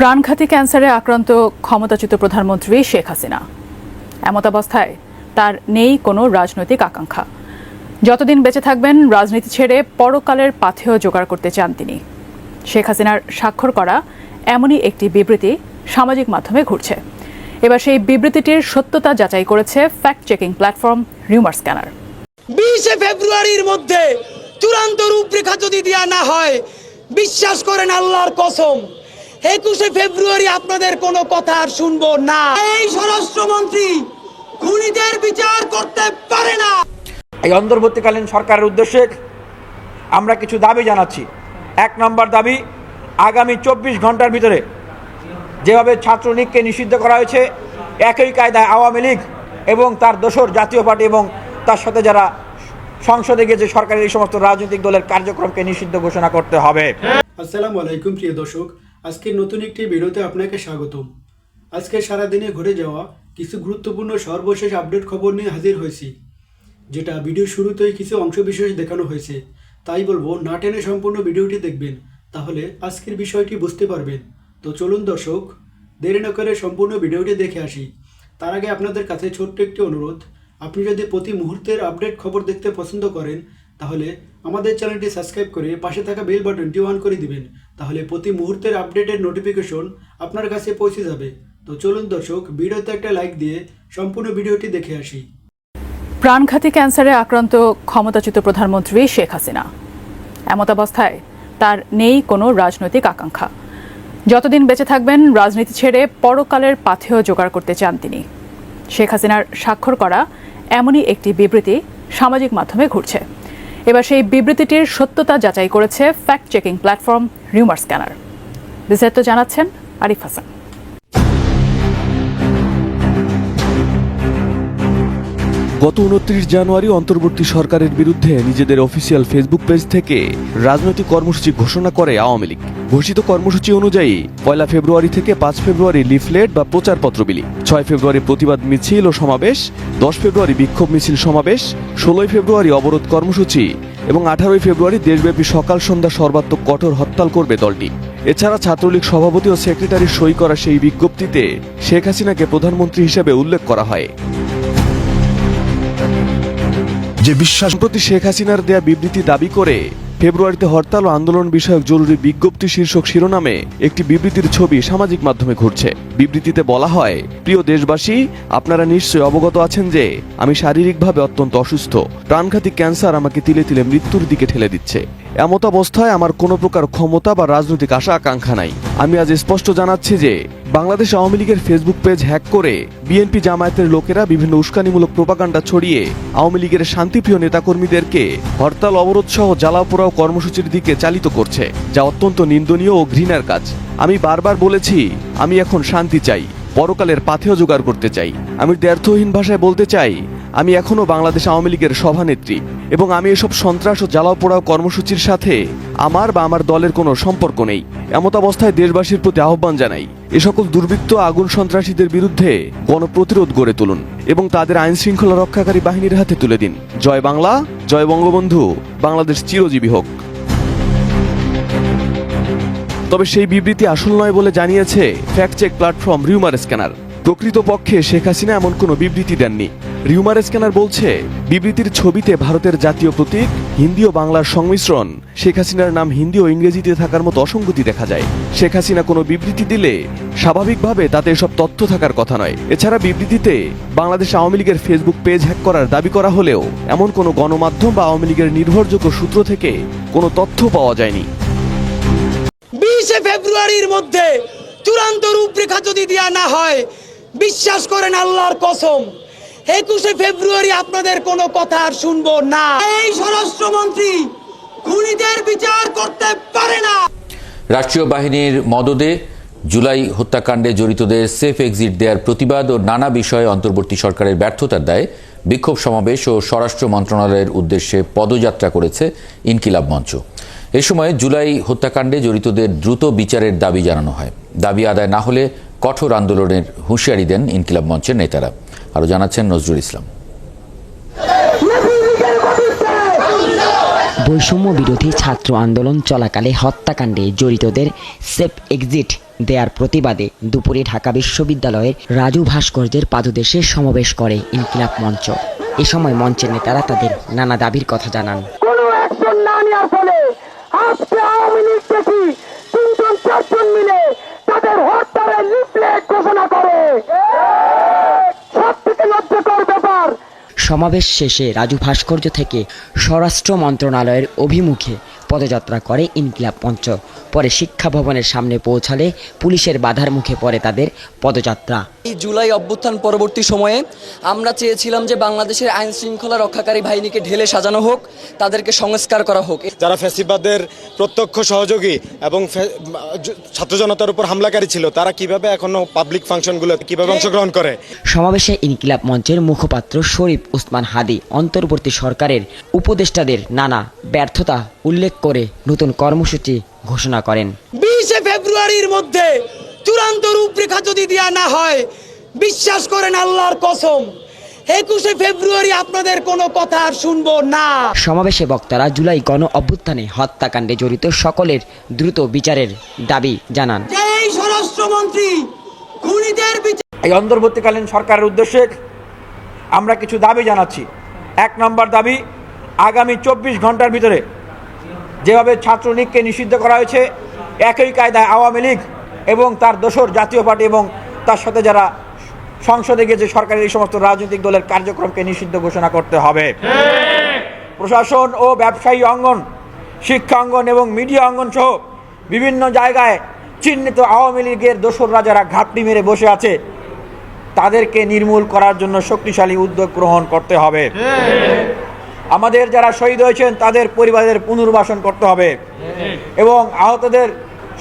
প্রাণঘাতী ক্যান্সারে আক্রান্ত ক্ষমতাচ্যুত প্রধানমন্ত্রী শেখ হাসিনা। এমতাবস্থায় তার নেই কোনো রাজনৈতিক আকাঙ্ক্ষা। যতদিন বেঁচে থাকবেন, রাজনীতি ছেড়ে পরকালের পাথেয় জোগাড় করতে চান তিনি। শেখ হাসিনার স্বাক্ষর করা এমনই একটি বিবৃতি সামাজিক মাধ্যমে ঘুরছে। এবার সেই বিবৃতিটির সত্যতা যাচাই করেছে fact checking platform rumour scanner বিশে ফেব্রুয়ারির মধ্যে চূড়ান্ত রূপরেখা যদি দেওয়া না হয়, বিশ্বাস করেন আল্লাহর কসম একুশে ফেব্রুয়ারি আপনাদের কোনো কথা আর শুনব না। এই স্বরাষ্ট্রমন্ত্রী খুনিদের বিচার করতে পারে না। এই অন্তর্বর্তীকালীন সরকারের উদ্দেশ্যে আমরা কিছু দাবি জানাচ্ছি। এক নম্বর দাবি আগামী চব্বিশ ঘণ্টার ভিতরে যেভাবে ছাত্রলীগকে নিষিদ্ধ করা হয়েছে একই কায়দায় আওয়ামী লীগ এবং তার দোসর জাতীয় পার্টি এবং তার সাথে যারা সংসদে গিয়েছে সরকারের এই সমস্ত রাজনৈতিক দলের কার্যক্রমকে নিষিদ্ধ ঘোষণা করতে হবে। আসসালামু আলাইকুম প্রিয় দর্শক। আজকের নতুন একটি ভিডিওতে আপনাকে স্বাগতম। আজকে সারাদিনে ঘটে যাওয়া কিছু গুরুত্বপূর্ণ সর্বশেষ আপডেট খবর নিয়ে হাজির হয়েছি, যেটা ভিডিও শুরুতেই কিছু অংশ বিশেষ দেখানো হয়েছে। তাই বলব, না টেনে সম্পূর্ণ ভিডিওটি দেখবেন, তাহলে আজকের বিষয়টি বুঝতে পারবেন। তো চলুন দর্শক, দেরি না করে সম্পূর্ণ ভিডিওটি দেখে আসি। তার আগে আপনাদের কাছে ছোট্ট একটি অনুরোধ, আপনি যদি প্রতি মুহূর্তের আপডেট খবর দেখতে পছন্দ করেন তাহলে আমাদের চ্যানেলটি সাবস্ক্রাইব করে পাশে থাকা বেল বাটনটি অন করে দিবেন। তাহলে প্রতি মুহূর্তের আপডেটের নোটিফিকেশন আপনার কাছে পৌঁছে যাবে। তো চলুন দর্শক, ভিডিওতে একটা লাইক দিয়ে সম্পূর্ণ ভিডিওটি দেখে আসি। প্রাণঘাতী ক্যান্সারে আক্রান্ত ক্ষমতাচ্যুত প্রধানমন্ত্রী শেখ হাসিনা। এমতাবস্থায় তার নেই কোনো রাজনৈতিক আকাঙ্ক্ষা। যতদিন বেঁচে থাকবেন, রাজনীতি ছেড়ে পরকালের পাথেয় জোগাড় করতে চান তিনি। শেখ হাসিনার স্বাক্ষর করা এমনই একটি বিবৃতি সামাজিক মাধ্যমে ঘুরছে। এবার সেই বিবৃতিটির সত্যতা যাচাই করেছে fact checking platform rumour scanner বিস্তারিত জানাচ্ছেন আরিফ হাসান। গত উনত্রিশ জানুয়ারি অন্তর্বর্তী সরকারের বিরুদ্ধে নিজেদের অফিসিয়াল ফেসবুক পেজ থেকে রাজনৈতিক কর্মসূচি ঘোষণা করে আওয়ামী লীগ। ঘোষিত কর্মসূচি অনুযায়ী পয়লা ফেব্রুয়ারি থেকে পাঁচ ফেব্রুয়ারি লিফলেট বা প্রচারপত্র বিলি, ছয় ফেব্রুয়ারি প্রতিবাদ মিছিল ও সমাবেশ, দশ ফেব্রুয়ারি বিক্ষোভ মিছিল সমাবেশ, ষোলোই ফেব্রুয়ারি অবরোধ কর্মসূচি এবং আঠারোই ফেব্রুয়ারি দেশব্যাপী সকাল সন্ধ্যা সর্বাত্মক কঠোর হরতাল করবে দলটি। এছাড়া ছাত্রলীগ সভাপতি ও সেক্রেটারির সই করা সেই বিজ্ঞপ্তিতে শেখ হাসিনাকে প্রধানমন্ত্রী হিসেবে উল্লেখ করা হয়। যে বিশ্বাস সম্প্রতি শেখ হাসিনার দেয়া বিবৃতি দাবি করে ফেব্রুয়ারিতে হরতাল ও আন্দোলন বিষয়ক জরুরি বিজ্ঞপ্তি শীর্ষক শিরোনামে একটি বিবৃতির ছবি সামাজিক মাধ্যমে ঘুরছে। বিবৃতিতে বলা হয়, প্রিয় দেশবাসী, আপনারা নিশ্চয়ই অবগত আছেন যে আমি শারীরিকভাবে অত্যন্ত অসুস্থ। প্রাণঘাতী ক্যান্সার আমাকে তিলে তিলে মৃত্যুর দিকে ঠেলে দিচ্ছে। এমত অবস্থায় আমার কোনো প্রকার ক্ষমতা বা রাজনৈতিক আশা আকাঙ্ক্ষা নাই। আমি আজ স্পষ্ট জানাচ্ছি যে বাংলাদেশ আওয়ামী লীগের ফেসবুক পেজ হ্যাক করে বিএনপি জামায়াতের লোকেরা বিভিন্ন উস্কানিমূলক প্রোপাগান্ডা ছড়িয়ে আওয়ামী লীগের শান্তিপ্রিয় নেতাকর্মীদেরকে হরতাল অবরোধ সহ জ্বালাও পোড়াও কর্মসূচির দিকে চালিত করছে, যা অত্যন্ত নিন্দনীয় ও ঘৃণার কাজ। আমি বারবার বলেছি, আমি এখন শান্তি চাই, পরকালের পাথেও জোগাড় করতে চাই। আমি দ্ব্যর্থহীন ভাষায় বলতে চাই আমি এখনও বাংলাদেশ আওয়ামী লীগের সভানেত্রী এবং আমি এসব সন্ত্রাস ও জ্বালাও পোড়াও কর্মসূচির সাথে আমার বা আমার দলের কোনো সম্পর্ক নেই। এমত অবস্থায় দেশবাসীর প্রতি আহ্বান জানাই, এ সকল দুর্বৃত্ত আগুন সন্ত্রাসীদের বিরুদ্ধে গণপ্রতিরোধ গড়ে তুলুন এবং তাদের আইন শৃঙ্খলা রক্ষাকারী বাহিনীর হাতে তুলে দিন। জয় বাংলা, জয় বঙ্গবন্ধু, বাংলাদেশ চিরজীবী হোক। তবে সেই বিবৃতি আসল নয় বলে জানিয়েছে fact check platform rumour scanner. প্রকৃতপক্ষে শেখ হাসিনা এমন কোনো বিবৃতি দেননি। রিউমার স্ক্যানার বলছে, বিবৃতির ছবিতে ভারতের জাতীয় প্রতীক, হিন্দি ও বাংলার সংমিশ্রণ। শেখ হাসিনার নাম হিন্দি ও ইংরেজিতে থাকার মতো অসঙ্গতি দেখা যায়। শেখ হাসিনা কোনো বিবৃতি দিলে স্বাভাবিকভাবে তাতে এসব তথ্য থাকার কথা নয়। এছাড়া বিবৃতিতে বাংলাদেশ আওয়ামী লীগের ফেসবুক পেজ হ্যাক করার দাবি করা হলেও এমন কোনো গণমাধ্যম বা আওয়ামী লীগের নির্ভরযোগ্য সূত্র থেকে কোনো তথ্য পাওয়া যায়নি। বিশে ফেব্রুয়ারির মধ্যে চূড়ান্ত রূপরেখা যদি দেওয়া না হয়, বিশ্বাস করেন আল্লাহর কসম। একুশে ফেব্রুয়ারি আপনাদের কোনো কথা আর শুনব না। এই স্বরাষ্ট্রমন্ত্রী খুনিদের বিচার করতে পারে না। রাষ্ট্রীয় বাহিনীর মদদে জুলাই হত্যাকাণ্ডে জড়িতদের সেফ এক্সিট দেওয়ার প্রতিবাদ ও নানা বিষয়ে অন্তর্বর্তী সরকারের ব্যর্থতার দায়ে বিক্ষোভ সমাবেশ ও স্বরাষ্ট্র মন্ত্রণালয়ের উদ্দেশ্যে পদযাত্রা করেছে ইনকিলাব মঞ্চ। এ সময় জুলাই হত্যাকাণ্ডে জড়িতদের দ্রুত বিচারের দাবি জানানো হয়। দাবি আদায় না হলে কঠোর আন্দোলনের হুঁশিয়ারি দেন ইনকিলাব মঞ্চের নেতারা। আরও জানাচ্ছেন নজরুল ইসলাম। বৈষম্য বিরোধী ছাত্র আন্দোলন চলাকালে হত্যাকাণ্ডে জড়িতদের সেফ এক্সিট দেয়ার প্রতিবাদে দুপুরে ঢাকা বিশ্ববিদ্যালয়ের রাজু ভাস্কর্যের পাদদেশে সমাবেশ করে ইনকিলাব মঞ্চ। এ সময় মঞ্চের নেতারা তাদের নানা দাবির কথা জানান। কোনো সমাবেশ শেষে রাজু ভাস্কর্য থেকে স্বরাষ্ট্র মন্ত্রণালয়ের অভিমুখে পদযাত্রা করে ইনকিলাব মঞ্চ। পরে শিক্ষা ভবনের সামনে পৌঁছালে পুলিশের বাধার মুখে পড়ে তাদের পদযাত্রা। এই জুলাই অভ্যুত্থান পরবর্তী সময়ে আমরা চেয়েছিলাম যে বাংলাদেশের আইন শৃঙ্খলা রক্ষাকারী বাহিনীকে ঢেলে সাজানো হোক তাদেরকে সংস্কার করা হোক। যারা ফ্যাসিবাদের প্রত্যক্ষ সহযোগী এবং ছাত্র জনতার উপর হামলাকারী ছিল তারা কীভাবে এখনও পাবলিক ফাংশনগুলো কীভাবে অংশগ্রহণ করে? সমাবেশে ইনকিলাব মঞ্চের মুখপাত্র শরীফ উসমান হাদি অন্তর্বর্তী সরকারের উপদেষ্টাদের নানা ব্যর্থতা উল্লেখ করে নতুন কর্মসূচি ঘোষণা করেন। বিশে ফেব্রুয়ারির মধ্যে চূড়ান্ত রূপরেখা যদি দেওয়া না হয় বিশ্বাস করেন আল্লাহর কসম একুশে ফেব্রুয়ারি আপনাদের কোনো কথা আর শুনব না। সমাবেশে বক্তারা জুলাই গণ অভ্যুত্থানে হত্যাকাণ্ডে জড়িত সকলের দ্রুত বিচারের দাবি জানান। এই স্বরাষ্ট্রমন্ত্রী খুনিদের বিচার এই অন্তর্বর্তীকালীন সরকারের উদ্দেশ্যে আমরা কিছু দাবি জানাচ্ছি। এক নম্বর দাবি আগামী চব্বিশ ঘণ্টার ভিতরে যেভাবে ছাত্রলীগকে নিষিদ্ধ করা হয়েছে একই কায়দায় আওয়ামী লীগ এবং তার দোসর জাতীয় পার্টি এবং তার সাথে যারা সংসদে গিয়েছে সরকারের এই সমস্ত রাজনৈতিক দলের কার্যক্রমকে নিষিদ্ধ ঘোষণা করতে হবে। প্রশাসন ও ব্যবসায়ী অঙ্গন, শিক্ষা অঙ্গন এবং মিডিয়া অঙ্গন সহ বিভিন্ন জায়গায় চিহ্নিত আওয়ামী লীগের দোসররা যারা ঘাপটি মেরে বসে আছে। তাদেরকে নির্মূল করার জন্য শক্তিশালী উদ্যোগ গ্রহণ করতে হবে। আমাদের যারা শহীদ হয়েছেন, তাদের পরিবারের পুনর্বাসন করতে হবে। এবং আহতদের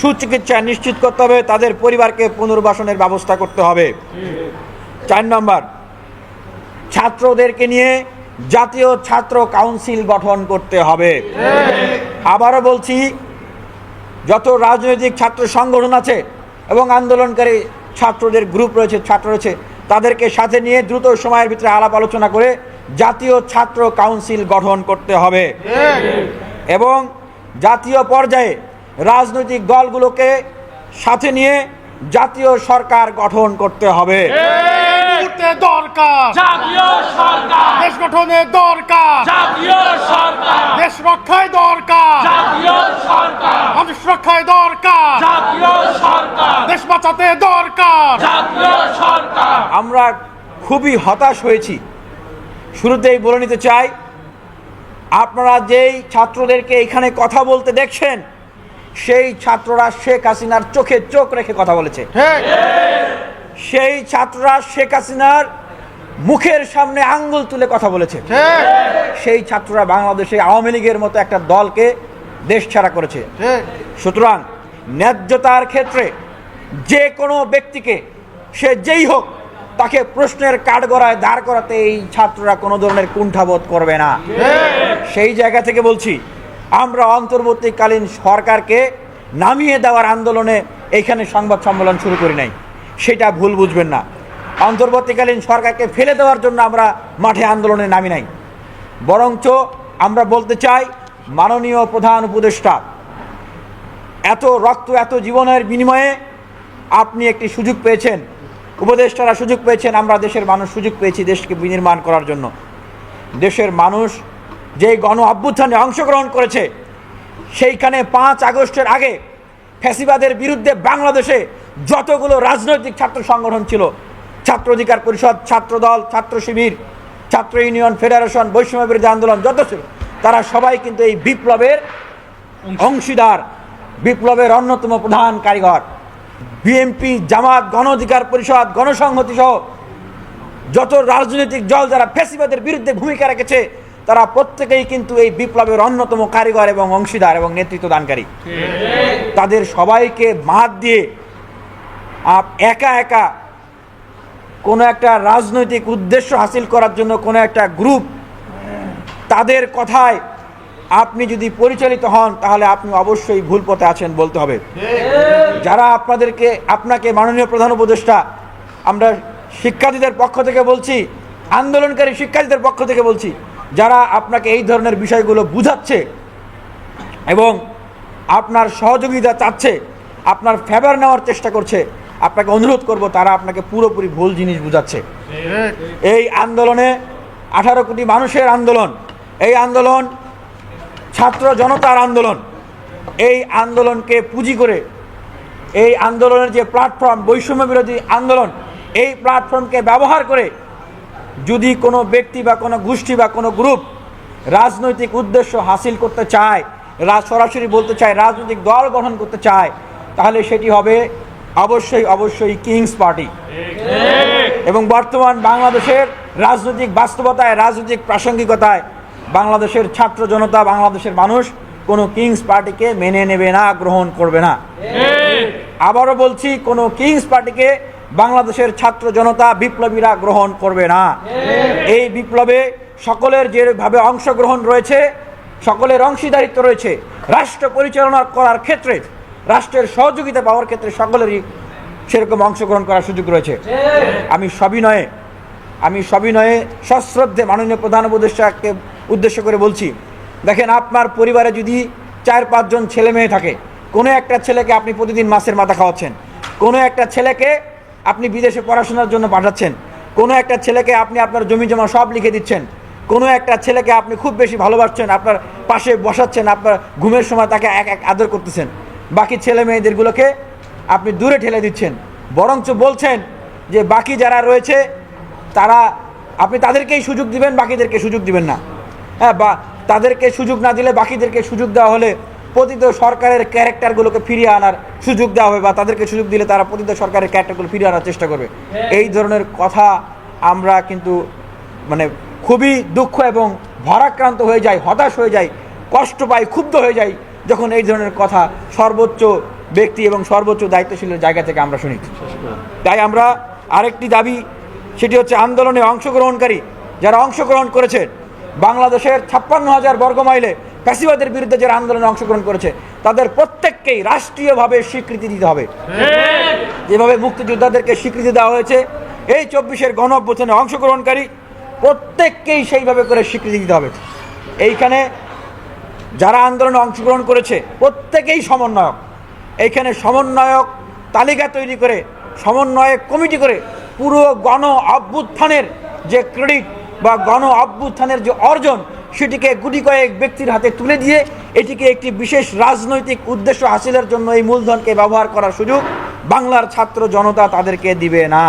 সুচিকিৎসা নিশ্চিত করতে হবে, তাদের পরিবারকে পুনর্বাসনের ব্যবস্থা করতে হবে। চার নম্বর, ছাত্রদেরকে নিয়ে জাতীয় ছাত্র কাউন্সিল গঠন করতে হবে। আবারও বলছি, যত রাজনৈতিক ছাত্র সংগঠন আছে এবং আন্দোলনকারী ছাত্রদের গ্রুপ রয়েছে, ছাত্র রয়েছে, তাদেরকে সাথে নিয়ে দ্রুত সময়ের ভিতরে আলাপ আলোচনা করে জাতীয় ছাত্র কাউন্সিল গঠন করতে হবে। এবং জাতীয় পর্যায়ে রাজনৈতিক দলগুলোকে সাথে নিয়ে জাতীয় সরকার গঠন করতে হবে। দরকার। জাতীয় সরকার। দেশ গঠনের দরকার। জাতীয় সরকার। দেশ রক্ষায় দরকার। জাতীয় সরকার। মানুষ রক্ষায় দরকার। জাতীয় সরকার। দেশ বাঁচাতে দরকার। জাতীয় সরকার। আমরা খুবই হতাশ হয়েছি। শুরুতেই বলে নিতে চাই আপনারা যেই ছাত্রদেরকে এখানে কথা বলতে দেখছেন সেই ছাত্ররা শেখ হাসিনার চোখে চোখ রেখে কথা বলেছে। সেই ছাত্ররা শেখ হাসিনার মুখের সামনে আঙ্গুল তুলে কথা বলেছে। সেই ছাত্ররা বাংলাদেশে আওয়ামী লীগের মতো একটা দলকে দেশ ছাড়া করেছে। সুতরাং ন্যায্যতার ক্ষেত্রে যে কোনো ব্যক্তিকে সে যেই হোক তাকে প্রশ্নের কাঠগড়ায় দাঁড় করাতে এই ছাত্ররা কোনো ধরনের কুণ্ঠাবোধ করবে না। সেই জায়গা থেকে বলছি আমরা অন্তর্বর্তীকালীন সরকারকে নামিয়ে দেওয়ার আন্দোলনে এইখানে সংবাদ সম্মেলন শুরু করি নাই। সেটা ভুল বুঝবেন না। অন্তর্বর্তীকালীন সরকারকে ফেলে দেওয়ার জন্য আমরা মাঠে আন্দোলনে নামি নাই। বরঞ্চ আমরা বলতে চাই, মাননীয় প্রধান উপদেষ্টা, এত রক্ত, এত জীবনের বিনিময়ে আপনি একটি সুযোগ পেয়েছেন। উপদেষ্টারা সুযোগ পেয়েছেন, আমরা দেশের মানুষ সুযোগ পেয়েছি দেশকে বিনির্মাণ করার জন্য। দেশের মানুষ যে গণ অভ্যুত্থানে অংশগ্রহণ করেছে, সেইখানে পাঁচ আগস্টের আগে ফ্যাসিবাদের বিরুদ্ধে বাংলাদেশে যতগুলো রাজনৈতিক ছাত্র সংগঠন ছিল, ছাত্র অধিকার পরিষদ ছাত্রদল ছাত্র শিবির, ছাত্র ইউনিয়ন, ফেডারেশন, বৈষম্য বিরোধী আন্দোলন যত ছিল, তারা সবাই কিন্তু এই বিপ্লবের অংশীদার, বিপ্লবের অন্যতম প্রধান কারিগর। বিএনপি, জামাত, গণ অধিকার পরিষদ, গণসংহতি সহ যত রাজনৈতিক দল যারা ফ্যাসিবাদের বিরুদ্ধে ভূমিকা রেখেছে তারা প্রত্যেকেই কিন্তু এই বিপ্লবের অন্যতম কারিগর এবং অংশীদার এবং নেতৃত্ব দানকারী। তাদের সবাইকে মাত দিয়ে আপ একা একা কোনো একটা রাজনৈতিক উদ্দেশ্য হাসিল করার জন্য কোনো একটা গ্রুপ তাদের কথায় আপনি যদি পরিচালিত হন, তাহলে আপনি অবশ্যই ভুল পথে আছেন বলতে হবে। যারা আপনাদেরকে, আপনাকে মাননীয় প্রধান উপদেষ্টা, আমরা শিক্ষার্থীদের পক্ষ থেকে বলছি, আন্দোলনকারী শিক্ষার্থীদের পক্ষ থেকে বলছি যারা আপনাকে এই ধরনের বিষয়গুলো বুঝাচ্ছে এবং আপনার সহযোগিতা চাচ্ছে, আপনার ফেভার নেওয়ার চেষ্টা করছে, আপনাকে অনুরোধ করব তারা আপনাকে পুরোপুরি ভুল জিনিস বুঝাচ্ছে। এই আন্দোলনে আঠারো কোটি মানুষের আন্দোলন, এই আন্দোলন ছাত্র জনতার আন্দোলন, এই আন্দোলনকে পুঁজি করে, এই আন্দোলনের যে প্ল্যাটফর্ম বৈষম্য বিরোধী আন্দোলন, এই প্ল্যাটফর্মকে ব্যবহার করে যদি কোনো ব্যক্তি বা কোনো গোষ্ঠী বা কোনো গ্রুপ রাজনৈতিক উদ্দেশ্য হাসিল করতে চায় সরাসরি বলতে চায় রাজনৈতিক দল গঠন করতে চায় তাহলে সেটি হবে অবশ্যই অবশ্যই কিংস পার্টি। এবং বর্তমান বাংলাদেশের রাজনৈতিক বাস্তবতায় রাজনৈতিক প্রাসঙ্গিকতায় বাংলাদেশের ছাত্র জনতা বাংলাদেশের মানুষ কোনো কিংস পার্টিকে মেনে নেবে না গ্রহণ করবে না। আবারও বলছি কোনো কিংস পার্টিকে বাংলাদেশের ছাত্র জনতা বিপ্লবীরা গ্রহণ করবে না। এই বিপ্লবে সকলের যেভাবে অংশগ্রহণ রয়েছে, সকলের অংশীদারিত্ব রয়েছে, রাষ্ট্র পরিচালনা করার ক্ষেত্রে, রাষ্ট্রের সহযোগিতা পাওয়ার ক্ষেত্রে সকলেরই সেরকম অংশগ্রহণ করার সুযোগ রয়েছে। আমি সবিনয়ে আমি সবিনয়ে সশ্রদ্ধে মাননীয় প্রধান উপদেষ্টাকে উদ্দেশ্য করে বলছি, দেখেন আপনার পরিবারে যদি চার, পাঁচজন ছেলে মেয়ে থাকে, কোনো একটা ছেলেকে আপনি প্রতিদিন মাছের মাথা খাওয়াচ্ছেন, কোনো একটা ছেলেকে আপনি বিদেশে পড়াশোনার জন্য পাঠাচ্ছেন। কোনো একটা ছেলেকে আপনি আপনার জমি জমা সব লিখে দিচ্ছেন। কোনো একটা ছেলেকে আপনি খুব বেশি ভালোবাসছেন, আপনার পাশে বসাচ্ছেন, আপনার ঘুমের সময় তাকে এক এক আদর করতেছেন। বাকি ছেলে মেয়েদেরগুলোকে আপনি দূরে ঠেলে দিচ্ছেন। বরঞ্চ বলছেন যে বাকি যারা রয়েছে, তারা, আপনি তাদেরকেই সুযোগ দিবেন, বাকিদেরকে সুযোগ দিবেন না। হ্যাঁ বা তাদেরকে সুযোগ না দিলে বাকিদেরকে সুযোগ দেওয়া হলে পতিত সরকারের ক্যারেক্টারগুলোকে ফিরিয়ে আনার সুযোগ দেওয়া হবে বা তাদেরকে সুযোগ দিলে তারা পতিত সরকারের ক্যারেক্টারগুলো ফিরিয়ে আনার চেষ্টা করবে। এই ধরনের কথা আমরা কিন্তু মানে খুবই দুঃখ এবং ভারাক্রান্ত হয়ে যায় হতাশ হয়ে যায় কষ্ট পাই ক্ষুব্ধ হয়ে যাই যখন এই ধরনের কথা সর্বোচ্চ ব্যক্তি এবং সর্বোচ্চ দায়িত্বশীলের জায়গা থেকে আমরা শুনি। তাই আমরা আরেকটি দাবি সেটি হচ্ছে আন্দোলনে অংশগ্রহণকারী যারা অংশগ্রহণ করেছে বাংলাদেশের ছাপ্পান্ন হাজার বর্গ মাইলে ফ্যাসিবাদের বিরুদ্ধে যারা আন্দোলনে অংশগ্রহণ করেছে তাদের প্রত্যেককেই রাষ্ট্রীয়ভাবে স্বীকৃতি দিতে হবে। যেভাবে মুক্তিযোদ্ধাদেরকে স্বীকৃতি দেওয়া হয়েছে এই চব্বিশের গণ অভ্যুত্থানে অংশগ্রহণকারী প্রত্যেককেই সেইভাবে করে স্বীকৃতি দিতে হবে। এইখানে যারা আন্দোলনে অংশগ্রহণ করেছে প্রত্যেকেই সমন্বয়ক। এইখানে সমন্বয়ক তালিকা তৈরি করে সমন্বয়ক কমিটি করে পুরো গণ অভ্যুত্থানের যে ক্রেডিট বা গণ অভ্যুত্থানের যে অর্জন সেটিকে গুটি কয়েক ব্যক্তির হাতে তুলে দিয়ে এটিকে একটি বিশেষ রাজনৈতিক উদ্দেশ্য হাসিলের জন্য এই মূলধনকে ব্যবহার করার সুযোগ বাংলার ছাত্র জনতা তাদেরকে দিবে না।